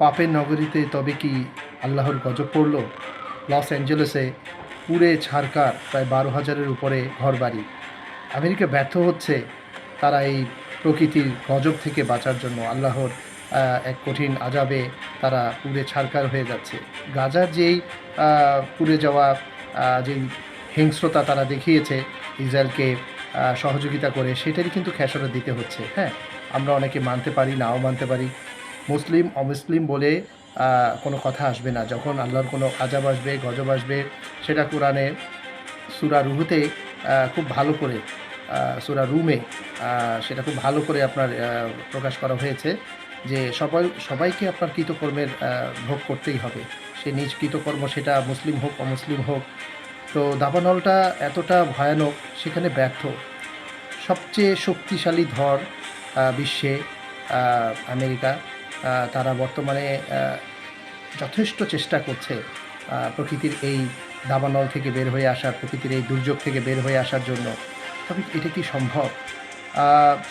পাপের নগরীতে তবে কি আল্লাহর গজব পড়ল? লস অ্যাঞ্জেলেসে পুড়ে ছারকার প্রায় বারো হাজারের উপরে ঘরবাড়ি। আমেরিকা ব্যর্থ হচ্ছে তারা এই প্রকৃতির গজব থেকে বাঁচার জন্য। আল্লাহর এক কঠিন আজাবে তারা পুড়ে ছারকার হয়ে যাচ্ছে। গাজার যেই পুড়ে যাওয়া যেই হিংস্রতা তারা দেখিয়েছে ইসরায়েলকে সহযোগিতা করে, সেটারই কিন্তু খেসারত দিতে হচ্ছে। হ্যাঁ আমরা অনেকে মানতে পারি, নাও মানতে পারি। মুসলিম, অমুসলিম বলে কোনো কথা আসবে না। যখন আল্লাহর কোনো আজাব আসবে, গজব আসবে, সেটা কোরআনে, সুরা রুহুতে খুব ভালো করে সুরা রুমে সেটা খুব ভালো করে আপনার প্রকাশ করা হয়েছে যে সবাই, সবাইকে আপনার কৃতকর্মের ভোগ করতেই হবে। সে নিজ কৃতকর্ম সেটা মুসলিম হোক, অমুসলিম হোক। তো দাবানলটা এতটা ভয়ানক, সেখানে ব্যর্থ। সবচেয়ে শক্তিশালী ধর বিশ্বে আমেরিকা। তারা বর্তমানে যথেষ্ট চেষ্টা করছে প্রকৃতির এই দাবানল থেকে বের হয়ে আসার, প্রকৃতির এই দুর্যোগ থেকে বের হয়ে আসার জন্য। তবে এটা কি সম্ভব?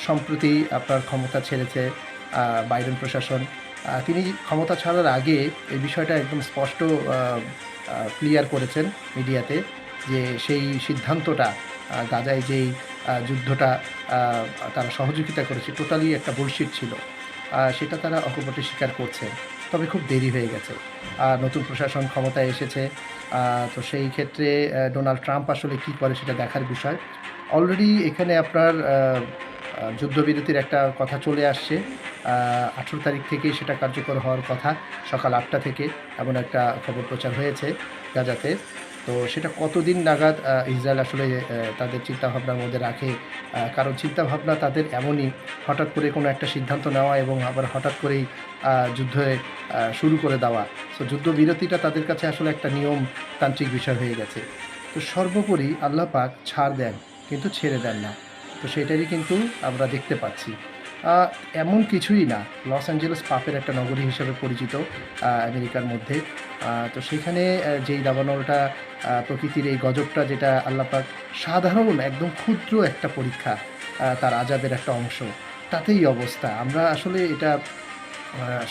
সম্প্রতি আপনার ক্ষমতা ছেড়েছে বাইডেন প্রশাসন। তিনি ক্ষমতা ছাড়ার আগে এই বিষয়টা একদম স্পষ্ট ক্লিয়ার করেছেন মিডিয়াতে যে সেই সিদ্ধান্তটা গাজায় যেই যুদ্ধটা তারা সহযোগিতা করেছে। টোটালি একটা বুলশিট ছিল। সেটা তারা অকপটে স্বীকার করছে। তবে খুব দেরি হয়ে গেছে। আর নতুন প্রশাসন ক্ষমতায় এসেছে। তো সেই ক্ষেত্রে ডোনাল্ড ট্রাম্প আসলে কী করে সেটা দেখার বিষয়। অলরেডি এখানে আপনার যুদ্ধবিরতির একটা কথা চলে আসছে। আঠেরো তারিখ থেকেই সেটা কার্যকর হওয়ার কথা। সকাল আটটা থেকে এমন একটা খবর প্রচার হয়েছে গাজাতে। তো সেটা কতদিন নাগাদ ইসরায়েল আসলে তাদের চিন্তাভাবনার মধ্যে রাখে? কারণ চিন্তাভাবনা তাদের এমনই, হঠাৎ করে কোনো একটা সিদ্ধান্ত নেওয়া এবং আবার হঠাৎ করেই যুদ্ধে শুরু করে দেওয়া। তো যুদ্ধবিরতিটা তাদের কাছে আসলে একটা নিয়ম নিয়মতান্ত্রিক বিষয় হয়ে গেছে। তো সর্বোপরি আল্লাহ পাক ছাড় দেন, কিন্তু ছেড়ে দেন না। তো সেটারই কিন্তু আমরা দেখতে পাচ্ছি। এমন কিছুই না। লস অ্যাঞ্জেলেস পাপের একটা নগরী হিসেবে পরিচিত আমেরিকার মধ্যে। তো সেখানে যেই দাবানলটা প্রকৃতির এই গজবটা যেটা আল্লাপাক সাধারণ, একদম ক্ষুদ্র একটা পরীক্ষা তার আজাবের একটা অংশ, তাতেই অবস্থা। আমরা আসলে এটা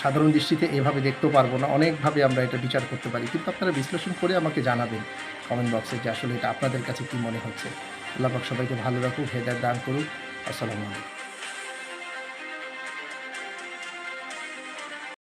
সাধারণ দৃষ্টিতে এভাবে দেখতেও পারব না, অনেকভাবে আমরা এটা বিচার করতে পারি। কিন্তু আপনারা বিশ্লেষণ করে আমাকে জানাবেন কমেন্ট বক্সে যে আসলে এটা আপনাদের কাছে কী মনে হচ্ছে। আল্লাপাক সবাইকে ভালো রাখুক হেদার দান করুক। আসসালামু আলাইকুম।